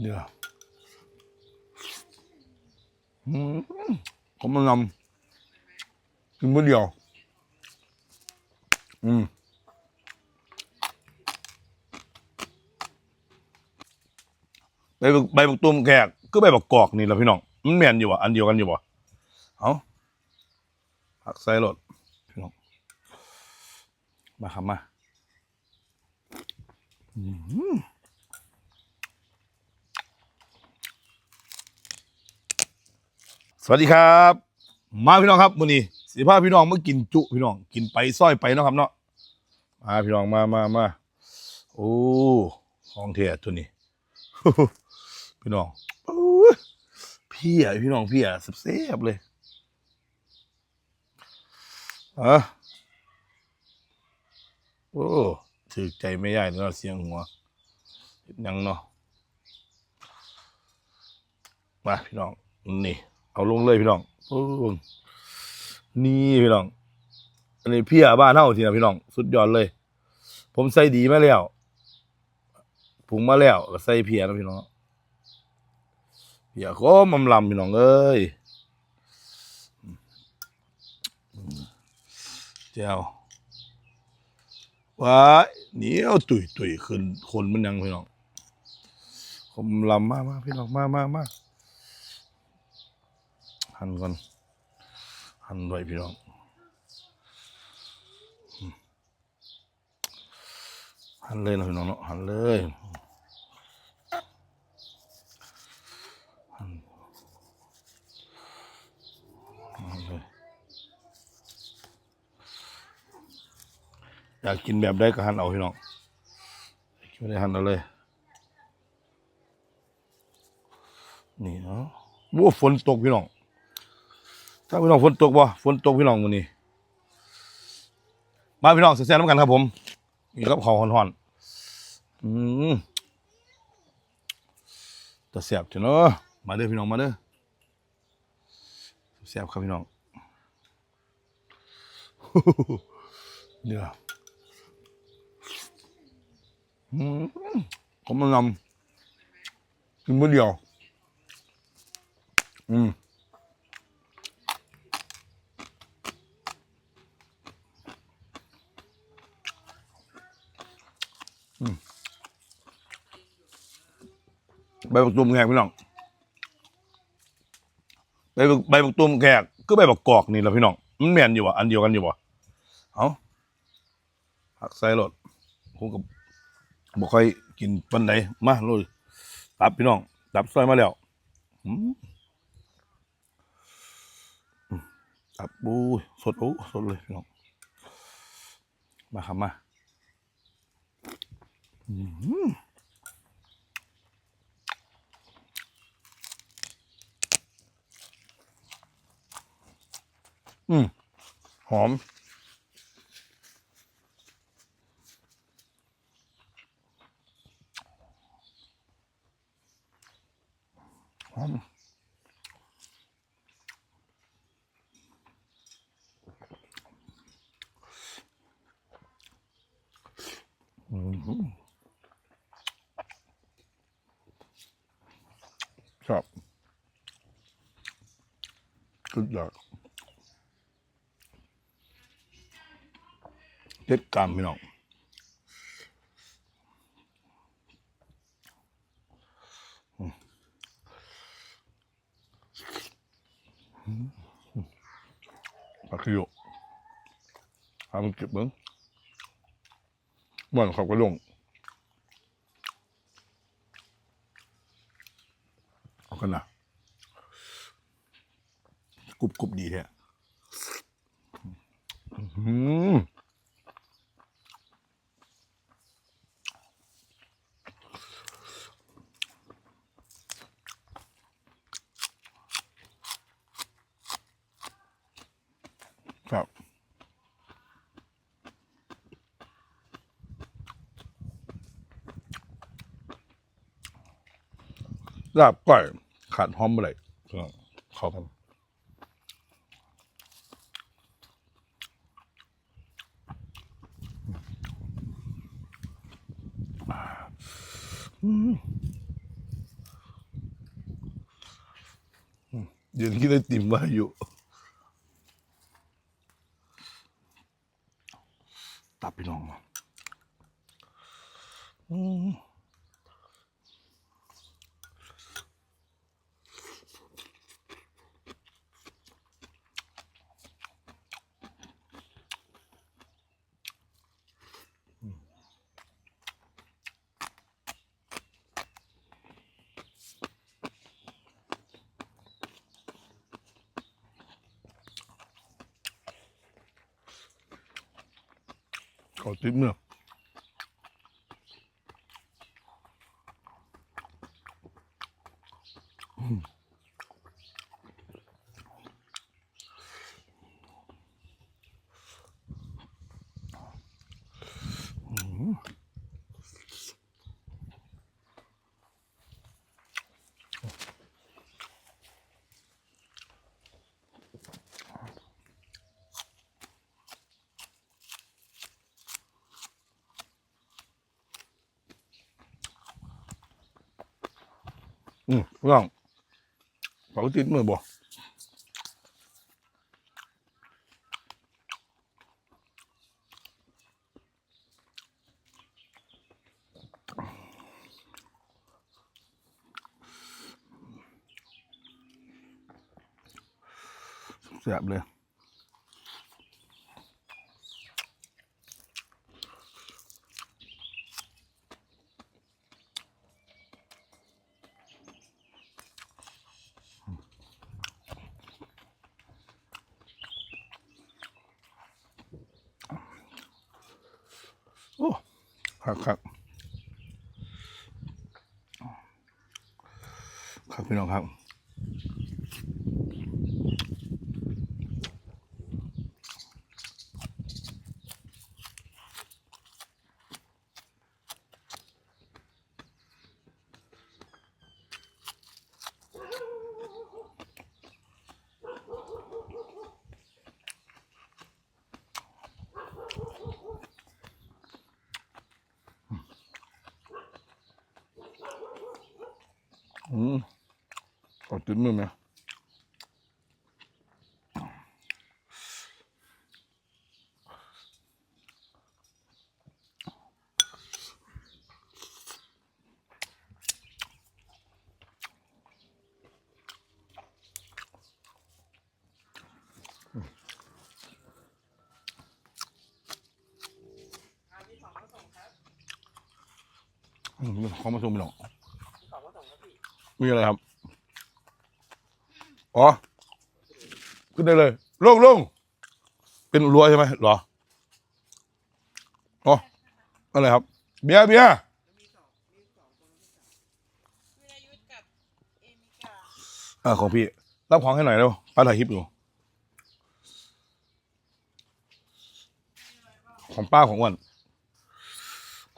เดี๋ยวอืมผมมันนำกินมื้อเดียว อืมใบใบบักตุ้มแขกก็ใบบักกอกนี่แหละพี่น้อง มันแม่นอยู่วะอันเดียวกันอยู่วะเอาผักใส่รถพี่น้อง มาครับมา อืม วัสดีครับ มาพี่น้องครับมื้อนี้สิพาพี่น้องมากินจุพี่น้อง กินไปซ้อยไปเนาะครับเนาะมาพี่น้องมามามาโอ้ของเทียตัวนี้พี่น้องโอ้ยพี่อะพี่น้องพี่อะเสียบเลยอะโอ้ถือใจไม่ได้เนาะเสียงหัวยังเนาะมาพี่น้องนี่ เอาลงเลยพี่น้องโอ้นี่พี่น้อง อันนี้พี่บ้านเฮาทีนะพี่น้อง สุดยอดเลย ผมใส่ดีมาแล้วปรุงมาแล้วก็ใส่เพียนะพี่น้องเพียก็มำลำพี่น้องเอ้ยเจ้าว้ายเหนียวตุยตุยขึ้นคนมันยังพี่น้องคมลำมากมากพี่น้องมากมากมาก หั่นก่อนหั่นไว้พี่น้องหันเลยนะพี่น้องเนาะหันเลยหันหันเลยอยากกินแบบได้ก็หันเอาพี่น้องไม่ได้หันเอาเลยนี่เนาะวัวฝนตกพี่น้อง ถ้าพี่น้องฝนตกบ่ฝนตกพี่น้องวันนี้มาพี่น้องเสียน้ำกันครับผมนี่ครับเขาวห่อนๆอืมตะเสียบจ้ะเนาะมาเด้อพี่น้องมาเด้อเสียบครับพี่น้องเดี๋ยวอืมผมมันนำกินมื้อเดียวอืม ใบบักตุ่มแขกพี่น้องใบบักใบบักตุ่มแขกก็ใบบักกอกนี่แหละพี่น้องมันแม่นอยู่วะอันเดียวกันอยู่วะเอาผักใส่รถผมกับบ่ค่อยกินปันไหนมาเลยตับพี่น้อง ตับซอยมาแล้วอืมอืมตับบูสดโอ้สดเลยพี่น้องมาครับมา อืม อืมหอม หอม อืมชอบสุดยอด เด็ดกามพี่น้องอืมอืมปลาคิโยหามันเก็บเบิ้งม่วนเขาก็ลงเอากันนะกรุบกรุบดีแท้อืม ครับ ลาบก้อย ขาดหอมอะไรเขากันอืมอืมยืนคิดได้ติ่มว่าอยู่ ขอติ๊ ออืมพี่น้องขอติ๊บเมื่อบ่แซ่บเลย โอ้ ครับครับครับพี่น้องครับ อืมขอติ้นมือไหมเขามาชมพี่น้อง มีอะไรครับ อ๋อ ขึ้นได้เลยลงลงเป็นรั้วใช่ไหมหรอ อ๋อ อะไรครับ เบียร์เบียร์อ่าของพี่ รับของให้หน่อยเร็วป้าถ่ายคลิปอยู่ ของป้าของวัน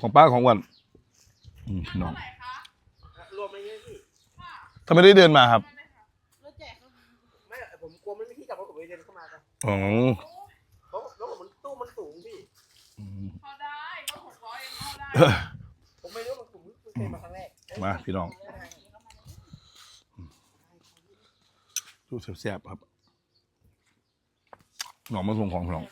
ของป้าของวัน อืมน้อง รวมอะไรเงี้ยพี่ ทำไมได้เดินมาครับรถแจกเขาไม่ผมกลัวมันไม่ที่จับรถผมเลยเดินเข้ามาครับอ๋อเพราะรถผมมันตู้มันสูงพี่อืมเขาได้รถหกร้อยเองเขาได้เออผมไม่รู้มันสูงไม่เคยมาครั้งแรกมาพี่น้องดูแซ่บๆครับหน่อมาส่งของพี่น้อง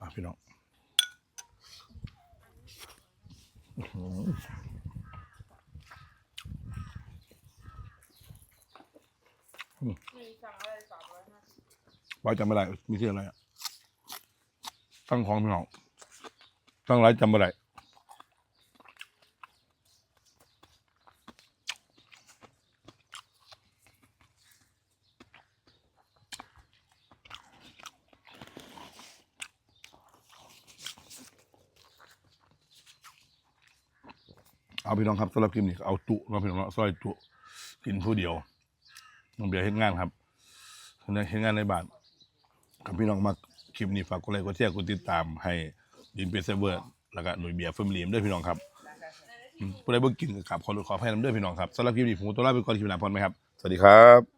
อะพี่น้องอื้อหือ มีสั่งอะไรสามร้อยห้าสิบไว้จำไม่ได้ มีชื่ออะไรอะตั้งของพี่น้องตั้งไรจำไม่ได้ เอาพี่น้องครับสำหรับคลิปนี้เอาจุเนาพี่น้องนาะซอยตุกินผู้เดียวน้องเบียร์เห็นงานครับเห็นงานในบ้านครับพี่น้องมาคลิปนี้ฝากกดไลค์กดแชร์กดติดตามให้ดินเปเซเวอร์แล้วก็หน่วยเบียร์เฟิร์มเลียมด้วยพี่น้องครับอืมผู้ใดบ่กินก็ขับขอขอให้น้ำด้วยพี่น้องครับสำหรับคลิปนี้ผมตัวลาไปก่อนคลิปหน้าพร้อมไหมครับ สวัสดีครับ